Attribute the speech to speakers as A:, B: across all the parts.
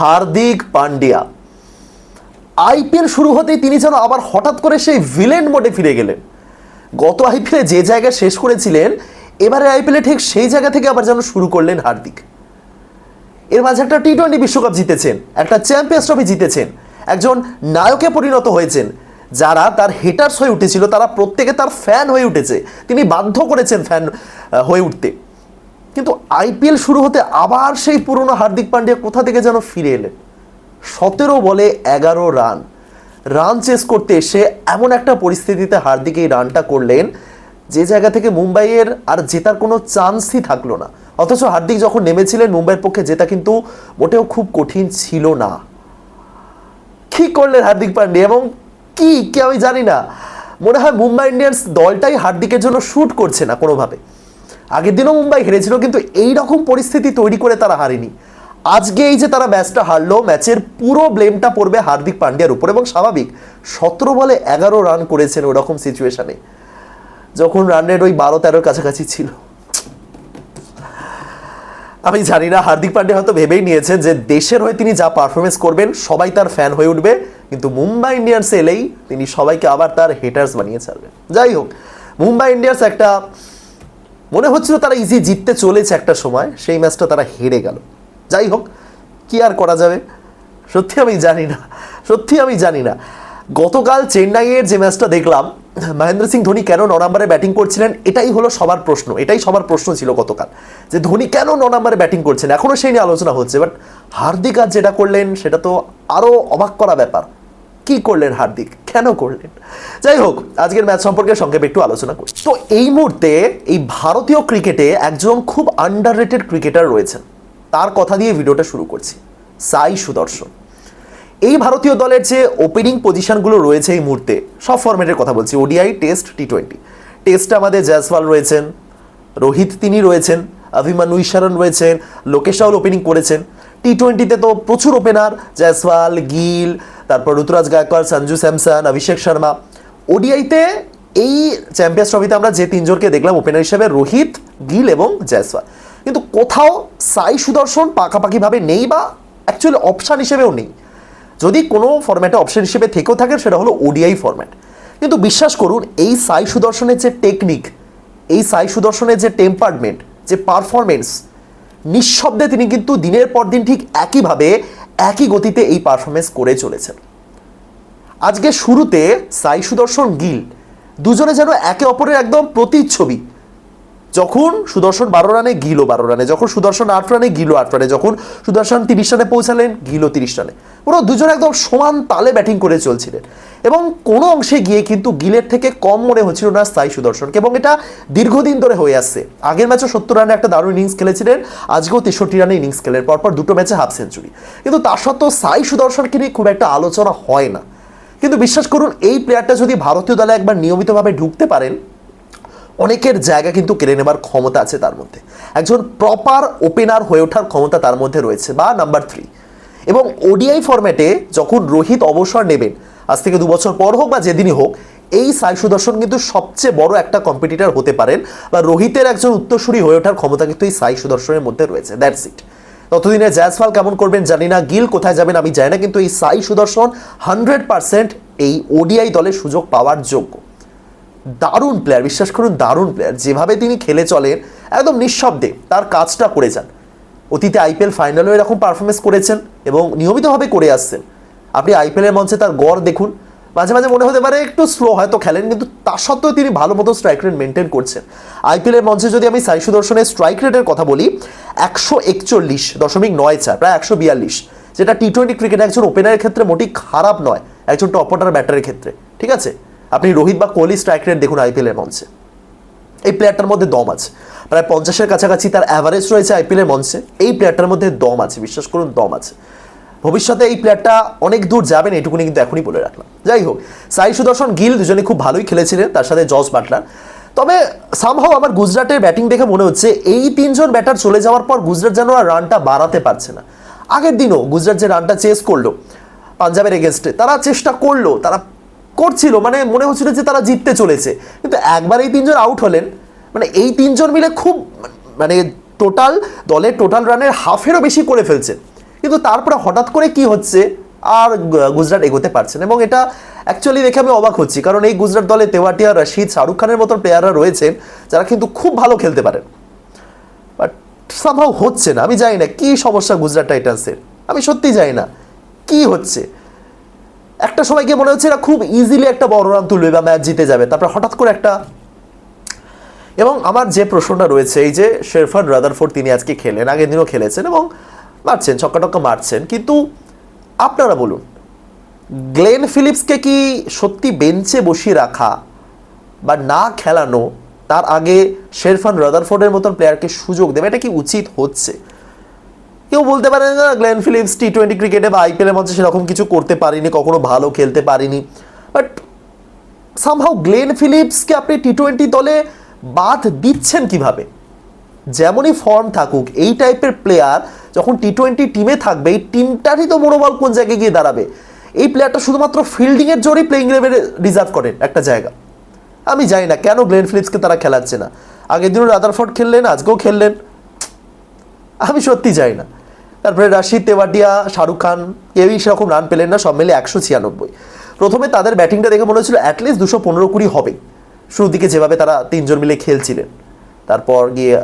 A: Hardik Pandya. IPL শুরু হতেই তিনি যেন আবার হঠাৎ করে সেই ভিলেন মোডে ফিরে গেলেন। গত আইপিএলে যে জায়গায় শেষ করেছিলেন, এবারে আইপিএলে ঠিক সেই জায়গা থেকে আবার যেন শুরু করলেন হার্দিক। এর মাঝে একটা টি টোয়েন্টি বিশ্বকাপ জিতেছেন, একটা চ্যাম্পিয়ন্স ট্রফি জিতেছেন, একজন নায়কে পরিণত হয়েছেন। যারা তার হেটার্স হয়ে উঠেছিল, তারা প্রত্যেকে তার ফ্যান হয়ে উঠেছে। তিনি বাধ্য করেছেন ফ্যান হয়ে উঠতে। কিন্তু আইপিএল শুরু হতে আবার সেই পুরনো হার্দিক পান্ডিয়া কোথা থেকে যেন ফিরে এলেন? সতেরো বলে এগারো রান। রান চেস করতে এসে এমন একটা পরিস্থিতিতে হার্দিক এই রানটা করলেন যে জায়গা থেকে মুম্বাইয়ের আর জেতার কোনো চান্সই থাকল না। অথচ হার্দিক যখন নেমেছিলেন মুম্বাইয়ের পক্ষে, জেতা কিন্তু মোটেও খুব কঠিন ছিল না। কি করলেন হার্দিক পান্ডে এবং কি? কি আমি জানি না। মনে হয় মুম্বাই ইন্ডিয়ান্স দলটাই হার্দিকের জন্য শ্যুট করছে না কোনোভাবে। আগের দিনও মুম্বাই হেরেছিল, কিন্তু এই রকম পরিস্থিতি তৈরি করে তারা হারেনি। আজকে এই যে তারা ম্যাচটা হারলো, ম্যাচের পুরো ব্লেমটা পড়বে হার্দিক পান্ডিয়ার উপর এবং স্বাভাবিক, সতেরো বলে এগারো রান করেছেন ওরকম সিচুয়েশানে, যখন রানের ওই বারো তেরোর কাছাকাছি ছিল। আমি জানি না, হার্দিক পান্ডে হয়তো ভেবেই নিয়েছেন যে দেশের হয়ে তিনি যা পারফরমেন্স করবেন, সবাই তার ফ্যান হয়ে উঠবে, কিন্তু মুম্বাই ইন্ডিয়ান্স এলেই তিনি সবাইকে আবার তার হেটার্স বানিয়ে ছাড়বেন। যাই হোক, মুম্বাই ইন্ডিয়ান্স একটা মনে হচ্ছিল তারা ইজি জিততে চলেছে একটা সময়, সেই ম্যাচটা তারা হেরে গেল। যাই হোক, কি আর করা যাবে? সত্যি আমি জানি না, সত্যি আমি জানি না। গতকাল চেন্নাইয়ের যে ম্যাচটা দেখলাম, মহেন্দ্র সিং ধোনি কেন ন নম্বরে ব্যাটিং করছিলেন, এটাই হলো সবার প্রশ্ন, এটাই সবার প্রশ্ন ছিল গতকাল। যে ধোনি কেন ন নম্বরে ব্যাটিং করছেন? এখনও সেই নিয়ে আলোচনা হচ্ছে বাট হার্দিক আজ যেটা করলেন, সেটা তো আরও অবাক করা ব্যাপার। কি করলেন হার্দিক? কেন করলেন? যাই হোক, আজকের ম্যাচ সম্পর্কে সংক্ষেপে একটু আলোচনা করি। তো এই মুহূর্তে এই ভারতীয় ক্রিকেটে একজন খুব আন্ডার ক্রিকেটার রয়েছেন। তার কথা দিয়ে ভিডিওটা শুরু করছি। সাই সুদর্শন। এই ভারতীয় দলের যে ওপেনিং পজিশনগুলো রয়েছে এই মুহূর্তে, সব ফরম্যাটের কথা বলছি। ওডিআই, টেস্ট টি টোয়েন্টি টেস্টে আমাদের জয়সওয়াল রয়েছেন, রোহিত তিনি রয়েছেন অভিমানু ইশারন রয়েছেন, লোকেশ রাহুল ওপেনিং করেছেন। টি টোয়েন্টিতে তো প্রচুর ওপেনার জয়সওয়াল, গিল তারপর ঋতুরাজ গায়কোয়াড় সঞ্জু স্যামসন, অভিষেক শর্মা। ওডিআইতে এই চ্যাম্পিয়ন্স ট্রফিতে আমরা যে তিনজনকে দেখলাম ওপেনার হিসেবে রোহিত, গিল এবং জয়সওয়াল। কিন্তু কোথাও সাই সুদর্শন পাকাপাকিভাবে নেই বা অ্যাকচুয়ালি অপশান হিসেবেও নেই। যদি কোনো ফরম্যাটে অপশান হিসেবে থেকেও থাকেন, সেটা হলো ওডিআই ফরম্যাট কিন্তু বিশ্বাস করুন, এই সাই সুদর্শনের যে টেকনিক এই সাই সুদর্শনের যে টেম্পারমেন্ট যে পারফরমেন্স নিঃশব্দে তিনি কিন্তু দিনের পর দিন ঠিক একইভাবে একই গতিতে এই পারফরমেন্স করে চলেছেন আজকে শুরুতে সাই সুদর্শন গিল, দুজনে যেন একে অপরের একদম প্রতিচ্ছবি। যখন সুদর্শন বারো রানে গিলো বারো রানে, যখন সুদর্শন আট রানে গিলো আট রানে, যখন সুদর্শন তিরিশ রানে পৌঁছালেন গিলো তিরিশ রানে। পুরো দুজনে একদম সমান তালে ব্যাটিং করে চলছিলেন। এবং কোনো অংশে গিয়ে কিন্তু গিলের থেকে কম মনে হচ্ছিল না সাই সুদর্শনকে, এবং এটা দীর্ঘদিন ধরে হয়ে আসছে। আগের ম্যাচে সত্তর রানে একটা দারুণ ইনিংস খেলেছিলেন, আজকেও তেষট্টি রানে ইনিংস খেলেন, পরপর দুটো ম্যাচে হাফ সেঞ্চুরি। কিন্তু তার সত্ত্বেও সাই সুদর্শনকে নিয়ে খুব একটা আলোচনা হয় না। কিন্তু বিশ্বাস করুন, এই প্লেয়ারটা যদি ভারতীয় দলে একবার নিয়মিতভাবে ঢুকতে পারেন অনেকের জায়গা কিন্তু কেড়ে নেবার ক্ষমতা আছে তার মধ্যে। একজন প্রপার ওপেনার হয়ে ওঠার ক্ষমতা তার মধ্যে রয়েছে, বা নাম্বার থ্রি এবং ওডিআই ফরম্যাটে যখন রোহিত অবসর নেবেন, আজ থেকে দু বছর পর হোক বা যেদিনই হোক, এই সাই সুদর্শন কিন্তু সবচেয়ে বড় একটা কম্পিটিটার হতে পারেন, বা রোহিতের একজন উত্তরসূরি হয়ে ওঠার ক্ষমতা কিন্তু এই সাই সুদর্শনের মধ্যে রয়েছে। দ্যাটস ইট ততদিনে জয়সওয়াল কেমন করবেন জানি না, গিল কোথায় যাবেন আমি জানি না, কিন্তু এই সাই সুদর্শন হান্ড্রেড পার্সেন্ট এই ওডিআই দলে সুযোগ পাওয়ার যোগ্য। দারুণ প্লেয়ার বিশ্বাস করুন, দারুণ প্লেয়ার যেভাবে তিনি খেলে চলেন, একদম নিঃশব্দে তার কাজটা করে যান। অতীতে আইপিএল ফাইনালেও এরকম পারফরমেন্স করেছেন এবং নিয়মিতভাবে করে আসছেন। আপনি আইপিএলের মঞ্চে তার গড় দেখুন, মাঝে মাঝে মনে হতে পারে একটু স্লো হয়তো খেলেন, কিন্তু তা সত্ত্বেও তিনি ভালো মতো স্ট্রাইক রেট মেনটেন করছেন। আইপিএলের মঞ্চে যদি আমি সাই সুদর্শনের স্ট্রাইক রেটের কথা বলি, একশো একচল্লিশ দশমিক নয় চার, প্রায় একশো বিয়াল্লিশ, যেটা টি টোয়েন্টি ক্রিকেট একজন ওপেনারের ক্ষেত্রে মোটেই খারাপ নয়, একজন টপ অর্ডার ব্যাটারের ক্ষেত্রে। ঠিক আছে? আপনি রোহিত বা কোহলি স্ট্রাইক রেট দেখুন আইপিএলের মঞ্চে। এই প্লেয়ারটার মধ্যে দম আছে। প্রায় পঞ্চাশের কাছাকাছি তার অ্যাভারেজ রয়েছে আইপিএলের মঞ্চে। এই প্লেয়ারটার মধ্যে দম আছে, বিশ্বাস করুন, দম আছে। ভবিষ্যতে এই প্লেয়ারটা অনেক দূর যাবেন এটুকুনি কিন্তু এখনই বলে রাখলাম। যাই হোক, সাই সুদর্শন গিল দুজনে খুব ভালোই খেলেছিলেন, তার সাথে জস বাটলার। তবে সামহাও আমার গুজরাটের ব্যাটিং দেখে মনে হচ্ছে, এই তিনজন ব্যাটার চলে যাওয়ার পর গুজরাট যেন আর রানটা বাড়াতে পারছে না। আগের দিনও গুজরাট যে রানটা চেস করল, পাঞ্জাবের এগেনস্টে তারা চেষ্টা করল, তারা করছিল মানে মনে হচ্ছিল যে তারা জিততে চলেছে। কিন্তু একবার এই তিনজন আউট হলেন মানে এই তিনজন মিলে খুব মানে টোটাল দলের টোটাল রানের হাফেরও বেশি করে ফেলছে। কিন্তু তারপরে হঠাৎ করে কি হচ্ছে, আর গুজরাট এগোতে পারছে না। এবং এটা অ্যাকচুয়ালি দেখে আমি অবাক হচ্ছি, কারণ এই গুজরাট দলে তেওয়াটিয়া রশিদ, শাহরুখ খানের মতন প্লেয়াররা রয়েছেন, যারা কিন্তু খুব ভালো খেলতে পারেন। বাট সামহাও হচ্ছে না, আমি জানি না কী সমস্যা গুজরাট টাইটান্সের আমি সত্যি জানি না কি হচ্ছে। একটা সময় গিয়ে মনে হচ্ছে এরা খুব ইজিলি একটা বড় রান তুলবে বা ম্যাচ জিতে যাবে। তারপর হঠাৎ করে একটা এবং আমার যে প্রশ্নটা রয়েছে, এই যে শেরফান রাদারফোর্ড তিনি আজকে খেলেন, আগের দিনও খেলেছেন এবং মারছেন ছক্কা টক্কা মারছেন। কিন্তু আপনারা বলুন, গ্লেন ফিলিপসকে কি সত্যি বেঞ্চে বসিয়ে রাখা বা না খেলানো তার আগে শেরফান রাদারফোর্ডের মতন প্লেয়ারকে সুযোগ দেবে? এটা কি উচিত হচ্ছে? কেউ বলতে পারে না, গ্লেন ফিলিপস টি টোয়েন্টি ক্রিকেটে বা আইপিএলের মধ্যে সেরকম কিছু করতে পারিনি, কখনো ভালো খেলতে পারিনি। বাট সামহাও গ্লেন ফিলিপসকে আপনি টি টোয়েন্টি দলে বাদ দিচ্ছেন কীভাবে? যেমনই ফর্ম থাকুক, এই টাইপের প্লেয়ার যখন টি টোয়েন্টি টিমে থাকবে, এই টিমটারই তো মনোবল কোন জায়গায় গিয়ে দাঁড়াবে? এই প্লেয়ারটা শুধুমাত্র ফিল্ডিংয়ের জোরেই প্লেইং লেভেলে রিজার্ভ করেন একটা জায়গা। আমি জানি না কেন গ্লেন ফিলিপসকে তারা খেলাচ্ছে না। আগের দিনও রাদারফোর্ড খেললেন, আজকেও খেললেন। আমি সত্যি যাই না। তারপরে রাশিদ, তেওয়াটিয়া, শাহরুখ খান কেউই সেরকম রান পেলেন না, সব মিলে একশো ছিয়ানব্বই। প্রথমে তাদের ব্যাটিংটা দেখে মনে হচ্ছিল অ্যাটলিস্ট দুশো পনেরো কুড়ি হবে। শুরুর দিকে যেভাবে তারা তিনজন মিলে খেলছিলেন। তারপর গিয়ে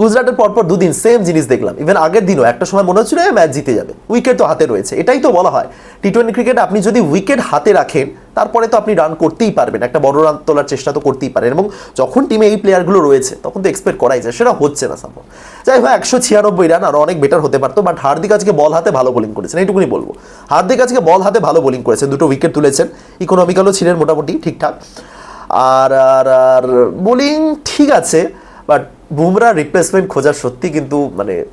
A: গুজরাটের পরপর দুদিন সেম জিনিস দেখলাম। ইভেন আগের দিনও একটা সময় মনে হচ্ছিল ম্যাচ জিতে যাবে। উইকেট তো হাতে রয়েছে। এটাই তো বলা হয়। টি টোয়েন্টি ক্রিকেট আপনি যদি উইকেট হাতে রাখেন, তারপরে তো আপনি রান করতেই পারবেন। একটা বড় রান তোলার চেষ্টা তো করতেই পারেন। এবং যখন টিমে এই প্লেয়ারগুলো রয়েছে, তখন তো এক্সপেক্ট করাই যায়। সেটা হচ্ছে না সম্ভব যাই হোক, একশো ছিয়ানব্বই রান আর অনেক বেটার হতে পারতো। বাট হার্দিক আজকে বল হাতে ভালো বোলিং করেছেন। এইটুকুনি বলব। হার্দিক আজকে বল হাতে ভালো বোলিং করেছেন। দুটো উইকেট তুলেছেন। ইকোনমিক্যালও ছিলেন মোটামুটি, ঠিকঠাক। আর আর আর বোলিং ঠিক আছে। বাট বুমরা রিপ্লেসমেন্ট খোঁজা সত্যি কিন্তু মানে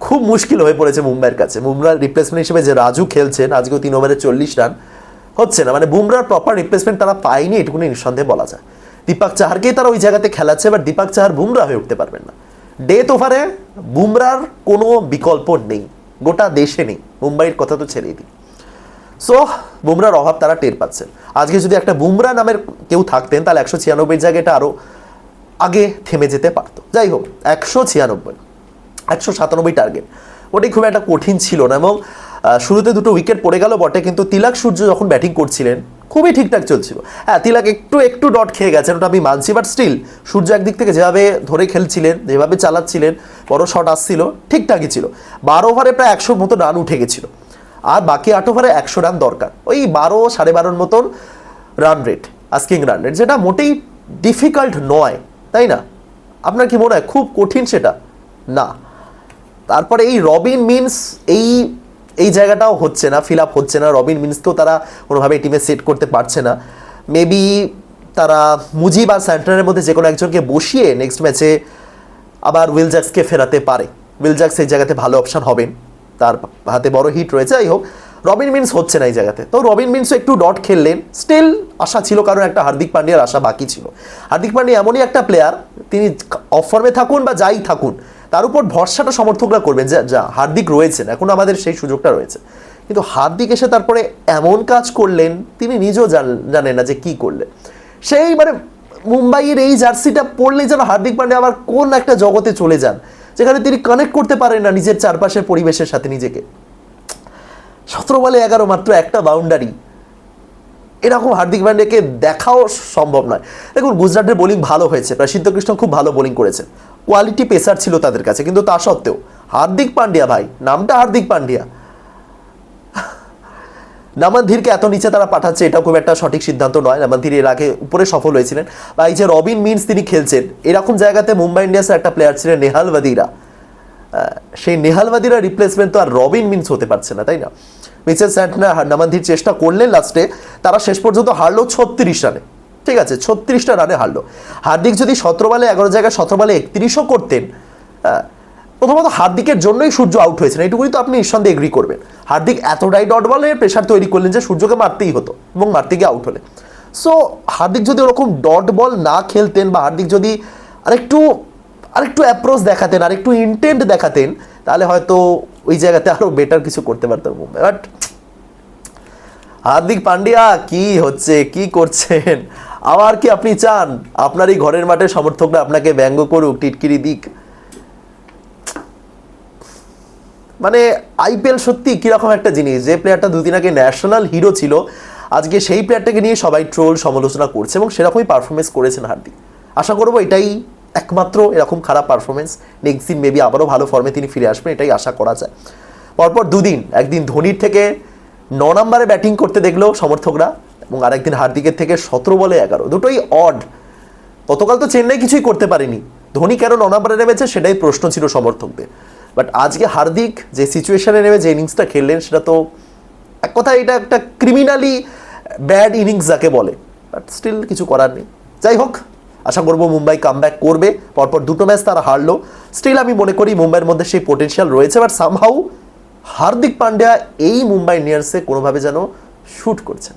A: খুব মুশকিল হয়ে পড়েছে মুম্বাইয়ের কাছে। বুমরার রিপ্লেসমেন্ট হিসেবে যে রাজু খেলছেন, আজকেও তিন ওভারে চল্লিশ রান হচ্ছে না। মানে বুমরার প্রপার রিপ্লেসমেন্ট তারা পায়নি এটুকুনি নিঃসন্দেহে বলা যায়। দীপাক চাহারকেই তারা ওই জায়গাতে খেলাচ্ছে বাট দীপাক চাহার বুমরা হয়ে উঠতে পারবেন না। ডেথ ওভারে বুমরার কোনো বিকল্প নেই। গোটা দেশে নেই। মুম্বাইয়ের কথা তো ছেড়েই দিই। সো বুমরার অভাব তারা টের পাচ্ছেন। আজকে যদি একটা বুমরা নামের কেউ থাকতেন, তাহলে একশো ছিয়ানব্বই জায়গাটা আরও আগে থেমে যেতে পারতো। যাই হোক, একশো ছিয়ানব্বই, একশো সাতানব্বই টার্গেট ওটাই খুব একটা কঠিন ছিল না এবং শুরুতে দুটো উইকেট পড়ে গেল বটে, কিন্তু তিলাক সূর্য যখন ব্যাটিং করছিলেন, খুবই ঠিকঠাক চলছিল। হ্যাঁ তিলাক একটু একটু ডট খেয়ে গেছেন ওটা আমি মানছি বাট স্টিল সূর্য একদিক থেকে যেভাবে ধরে খেলছিলেন, যেভাবে চালাচ্ছিলেন, বড় শট আসছিল, ঠিকঠাকই ছিল। বারো ওভারে প্রায় একশোর মতো রান উঠে গেছিল। আর বাকি আট ওভারে একশো রান দরকার। ওই বারো, সাড়ে বারোর মতন run rate asking run rate যেটা মোটেই ডিফিকাল্ট নয়। তাই না? আপনার কি মনে হয় খুব কঠিন সেটা? না। তারপরে এই রবিন মিন্স এই এই জায়গাটাও হচ্ছে না ফিল আপ হচ্ছে না। রবিন মিন্সকেও তারা কোনোভাবে টিমে সেট করতে পারছে না। মেবি তারা মুজিব আর স্যান্টারের মধ্যে যে কোনো একজনকে বসিয়ে নেক্সট ম্যাচে আবার উইল জ্যাক্সকে ফেরাতে পারে। উইল জ্যাক্স এই জায়গাতে ভালো অপশন হবেন। তার হাতে বড় হিট রয়েছে। যাই হোক রবিন মিন্স হচ্ছে না এই জায়গাতে। তো রবিন মিন্সও একটু ডট খেললেন। স্টিল আশা ছিল কারণ একটা হার্দিক পান্ডিয়ার আশা বাকি ছিল। হার্দিক পান্ডিয়া এমনই একটা প্লেয়ার তিনি অফ ফর্মে থাকুন বা যাই থাকুন, তার উপর ভরসাটা সমর্থকরা করবেন। যে, যা, হার্দিক রয়েছেন, এখন আমাদের সেই সুযোগটা রয়েছে। কিন্তু হার্দিক এসে তারপরে এমন কাজ করলেন, তিনি নিজেও জান- জানেন না যে কি করলেন। সেই মানে মুম্বাইয়ের এই জার্সিটা পড়লেই যেন হার্দিক পান্ডিয়া আবার কোন একটা জগতে চলে যান, যেখানে তিনি কানেক্ট করতে পারেন না নিজের চারপাশের পরিবেশের সাথে নিজেকে। সতেরো বলে এগারো মাত্র একটা বাউন্ডারি এরকম হার্দিক পান্ডিয়াকে দেখাও সম্ভব নয়। দেখুন গুজরাটের বোলিং ভালো হয়েছে। প্রসিদ্ধ কৃষ্ণ খুব ভালো বোলিং করেছে। কোয়ালিটি পেসার ছিল তাদের কাছে কিন্তু তা সত্ত্বেও হার্দিক পান্ডিয়া ভাই নামটা হার্দিক পান্ডিয়া। নামানধীরকে এত নিচে তারা পাঠাচ্ছে এটা খুব একটা সঠিক সিদ্ধান্ত নয়। নামানধীর এর আগে উপরে সফল হয়েছিলেন। বা এই যে রবিন মিন্স তিনি খেলছেন এরকম জায়গাতে মুম্বাই ইন্ডিয়ান্সের একটা প্লেয়ার ছিলেন নেহাল আহ, সেই নেহাল ওয়াদিরা রিপ্লেসমেন্ট তো আর রবিন মিন্স হতে পারছে না, তাই না? মিচেল স্যান্টনার নামানধীর চেষ্টা করলেন লাস্টে তারা শেষ পর্যন্ত হারলো ছত্রিশ রানে। ঠিক আছে, ছত্রিশটা রানে হারলো। হার্দিক যদি সতেরো বলে এগারো জায়গায় সতেরো বলে একত্রিশও করতেন প্রথমত হার্দিকের জন্যই সূর্য আউট হয়েছেন এইটুকুই তো আপনি নিঃসন্দেহে এগ্রি করবেন। হার্দিক এতটাই ডট বলে প্রেশার তৈরি করলেন যে সূর্যকে মারতেই হতো এবং মারতে গিয়ে আউট হলে সো হার্দিক যদি ওরকম ডট বল না খেলতেন বা হার্দিক যদি আরেকটু আরেকটু অ্যাপ্রোচ দেখাতেন, আরেকটু ইন্টেন্ট দেখাতেন, তাহলে হয়তো ওই জায়গাতে আরও বেটার কিছু করতে পারতাম। মুম্বাই বাট হার্দিক পান্ডিয়া, কি হচ্ছে, কি করছেন? আবার কি আপনি চান? আপনার এই ঘরের মাঠে সমর্থকরা আপনাকে ব্যঙ্গ করুক, টিটকিরি দিক। মানে আইপিএল সত্যি কীরকম একটা জিনিস, যে প্লেয়ারটা দুদিন আগে ন্যাশনাল হিরো ছিল, আজকে সেই প্লেয়ারটাকে নিয়ে সবাই ট্রোল সমালোচনা করছে এবং সেরকমই পারফরমেন্স করেছেন হার্দিক। আশা করব এটাই একমাত্র এরকম খারাপ পারফরমেন্স নেক্সট দিন মেবি আবারও ভালো ফর্মে তিনি ফিরে আসবেন, এটাই আশা করা যায়। পরপর দুদিন, একদিন ধোনির থেকে ন নম্বরে ব্যাটিং করতে দেখল সমর্থকরা এবং আরেকদিন হার্দিকের থেকে সতেরো বলে এগারো। দুটোই অড গতকাল তো চেন্নাই কিছুই করতে পারেনি। ধোনি কেন ন নম্বরে নেমেছে সেটাই প্রশ্ন ছিল সমর্থকদের। বাট আজকে হার্দিক যে সিচুয়েশানে নেমে যে ইনিংসটা খেললেন, সেটা তো এক কথায় এটা একটা ক্রিমিনালি ব্যাড ইনিংস যাকে বলে। বাট স্টিল কিছু করার নেই। যাই হোক আশা করব মুম্বাই কাম করবে। পরপর দুটো ম্যাচ তারা হারলো। স্টিল আমি মনে করি মুম্বাইয়ের মধ্যে সেই পোটেনশিয়াল রয়েছে বাট সামহাউ হার্দিক পান্ডিয়া এই মুম্বাই ইন্ডিয়ান্সে কোনোভাবে যেন শ্যুট করছেন।